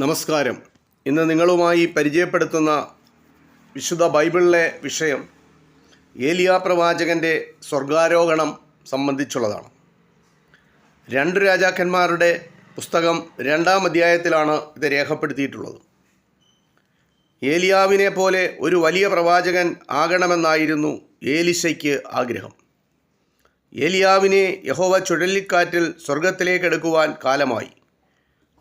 നമസ്കാരം. ഇന്ന് നിങ്ങളുമായി പരിചയപ്പെടുത്തുന്ന വിശുദ്ധ ബൈബിളിലെ വിഷയം ഏലിയ പ്രവാചകന്റെ സ്വർഗാരോഹണം സംബന്ധിച്ചുള്ളതാണ്. രണ്ട് രാജാക്കന്മാരുടെ പുസ്തകം രണ്ടാം അധ്യായത്തിലാണ് ഇത് രേഖപ്പെടുത്തിയിട്ടുള്ളത്. ഏലിയാവിനെ പോലെ ഒരു വലിയ പ്രവാചകൻ ആകണമെന്നായിരുന്നു ഏലിശയ്ക്ക് ആഗ്രഹം. ഏലിയാവിനെ യഹോവ ചുഴലിക്കാറ്റിൽ സ്വർഗത്തിലേക്കെടുക്കുവാൻ കാലമായി.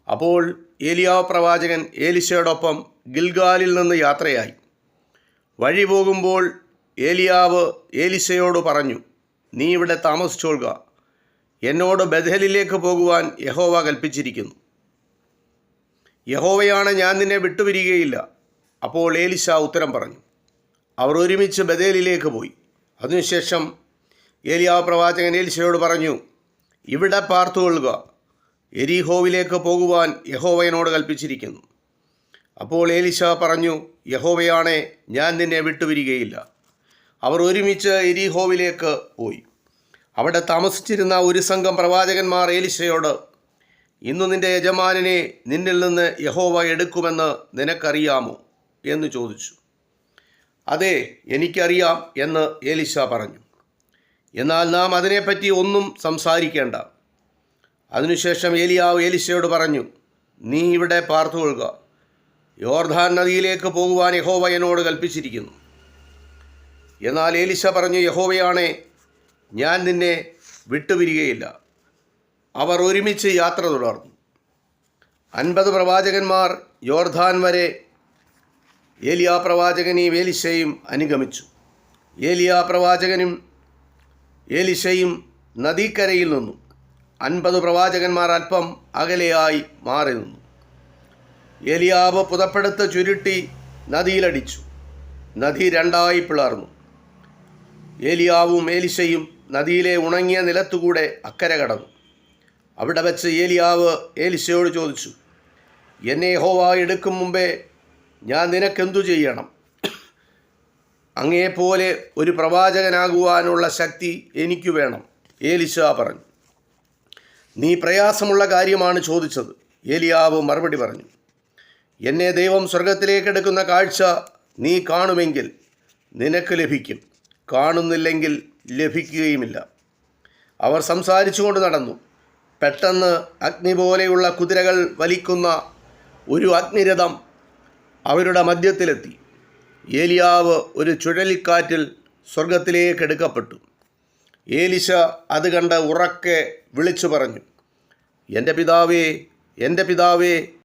അപ്പോൾ ഏലിയാവ് പ്രവാചകൻ ഏലിശയോടൊപ്പം ഗിൽഗാലിൽ നിന്ന് യാത്രയായി. വഴി പോകുമ്പോൾ ഏലിയാവ് ഏലിശയോട് പറഞ്ഞു നീ ഇവിടെ താമസിച്ചോളുക എന്നോട് ബദഹലിലേക്ക് പോകുവാൻ യഹോവ കൽപ്പിച്ചിരിക്കുന്നു. യഹോവയാണ് ഞാൻ നിന്നെ വിട്ടുപിരികയില്ല. അപ്പോൾ ഏലിശ ഉത്തരം പറഞ്ഞു അവർ ഒരുമിച്ച് ബദേലിലേക്ക് പോയി. അതിനുശേഷം ഏലിയാവ് പ്രവാചകൻ ഏലിശയോട് പറഞ്ഞു ഇവിടെ പാർത്തുകൊള്ളുക എരീഹോവിലേക്ക് പോകുവാൻ യഹോവയനോട് കൽപ്പിച്ചിരിക്കുന്നു. അപ്പോൾ ഏലിശ പറഞ്ഞു യഹോവയാണെ ഞാൻ നിന്നെ വിട്ടുപിരികയില്ല. അവർ ഒരുമിച്ച് എരീഹോവിലേക്ക് പോയി. അവിടെ താമസിച്ചിരുന്ന ഒരു സംഘം പ്രവാചകന്മാർ ഏലിശയോട് ഇന്ന് നിന്റെ യജമാനനെ നിന്നിൽ നിന്ന് യഹോവ എടുക്കുമെന്ന് നിനക്കറിയാമോ? എന്ന് ചോദിച്ചു. അതെ എനിക്കറിയാം എന്ന് ഏലിശ പറഞ്ഞു. എന്നാൽ നാം അതിനെപ്പറ്റി ഒന്നും സംസാരിക്കേണ്ട. അതിനുശേഷം ഏലിയാവ് ഏലിശയോട് പറഞ്ഞു നീ ഇവിടെ പാർത്തുകൊള്ളുക യോർധാൻ നദിയിലേക്ക് പോകുവാൻ യഹോവ എന്നോട് കൽപ്പിച്ചിരിക്കുന്നു. എന്നാൽ ഏലിശ പറഞ്ഞു യഹോവയാണെ ഞാൻ നിന്നെ വിട്ടുപിരികയില്ല. അവർ ഒരുമിച്ച് യാത്ര തുടർന്നു. അൻപത് പ്രവാചകന്മാർ യോർധാൻ വരെ ഏലിയാ പ്രവാചകനെയും ഏലിശയും അനുഗമിച്ചു. ഏലിയാ പ്രവാചകനും ഏലിശയും നദീക്കരയിൽ നിന്നു. അൻപത് പ്രവാചകന്മാർ അല്പം അകലെയായി മാറി നിന്നു. എലിയാവ് പുതപ്പെടുത്ത് ചുരുട്ടി നദിയിലടിച്ചു. നദി രണ്ടായി പിളർന്നു. ഏലിയാവും ഏലിശയും നദിയിലെ ഉണങ്ങിയ നിലത്തുകൂടെ അക്കരെ കടന്നു. അവിടെ വെച്ച് ഏലിയാവ് ഏലിശയോട് ചോദിച്ചു എന്നെ ഹോവ എടുക്കും മുമ്പേ ഞാൻ നിനക്കെന്തു ചെയ്യണം? അങ്ങേപോലെ ഒരു പ്രവാചകനാകുവാനുള്ള ശക്തി എനിക്ക് വേണം ഏലിശ പറഞ്ഞു. നീ പ്രയാസമുള്ള കാര്യമാണ് ചോദിച്ചത്. ഏലിയാവ് മറുപടി പറഞ്ഞു എന്നെ ദൈവം സ്വർഗത്തിലേക്കെടുക്കുന്ന കാഴ്ച നീ കാണുമെങ്കിൽ നിനക്ക് ലഭിക്കും. കാണുന്നില്ലെങ്കിൽ ലഭിക്കുകയുമില്ല. അവർ സംസാരിച്ചുകൊണ്ട് നടന്നു. പെട്ടെന്ന് അഗ്നി പോലെയുള്ള കുതിരകൾ വലിക്കുന്ന ഒരു അഗ്നിരഥം അവരുടെ മധ്യത്തിലെത്തി. ഏലിയാവ് ഒരു ചുഴലിക്കാറ്റിൽ സ്വർഗത്തിലേക്ക് എടുക്കപ്പെട്ടു. ഏലിശ അത് കണ്ട് ഉറക്കെ വിളിച്ചു പറഞ്ഞു എന്റെ പിതാവേ എന്റെ പിതാവേ